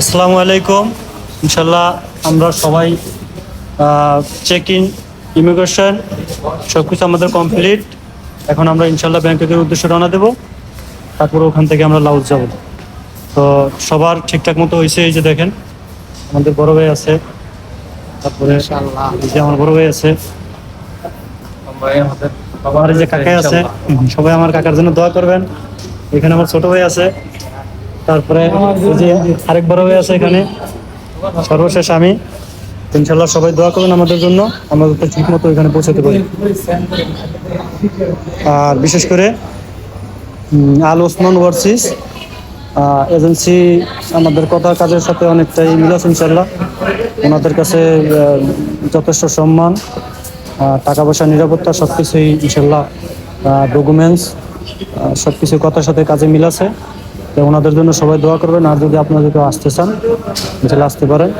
আসসালামু আলাইকুম। ইনশাল্লাহ আমরা সবাই চেক ইন ইমিগ্রেশন সব কিছু আমাদের কমপ্লিট এখন আমরা ইনশাল্লাহ ব্যাংককের উদ্দেশ্যে রওনা দেবো। তারপরে ওখান থেকে আমরা লাউজ যাব। তো সবার ঠিকঠাক মতো হয়েছে এই যে দেখেন আমাদের বড় ভাই আছে। তারপরে এই যে আমার বড় ভাই আছে। আমার যে কাকাই আছে সবাই আমার কাকার জন্য দোয়া করবেন। এখানে আমার ছোট ভাই আছে। তারপরে যে আরেক বড় ভাই আছে এখানে। সর্বশেষ আমি। ইনশাল্লাহ সবাই দোয়া করবেন আমাদের জন্য। আমরা যাতে ঠিক মতো এখানে পৌঁছাতে পারি। আর বিশেষ করে আল ওসমান ওয়ার্সিস এজেন্সি আমাদের কথা কাজের সাথে অনেকটাই মিল আছে ইনশাল্লাহ ওনাদের কাছে যথেষ্ট সম্মান টাকা পয়সা নিরাপত্তা সব কিছুই ইনশাল্লাহ ডকুমেন্টস সব কিছু কথার সাথে কাজে মিল আছে। তো ওনাদের জন্য সবাই দোয়া করবেন। আর যদি আপনারা কেউ আসতে চান তাহলে আসতে পারেন।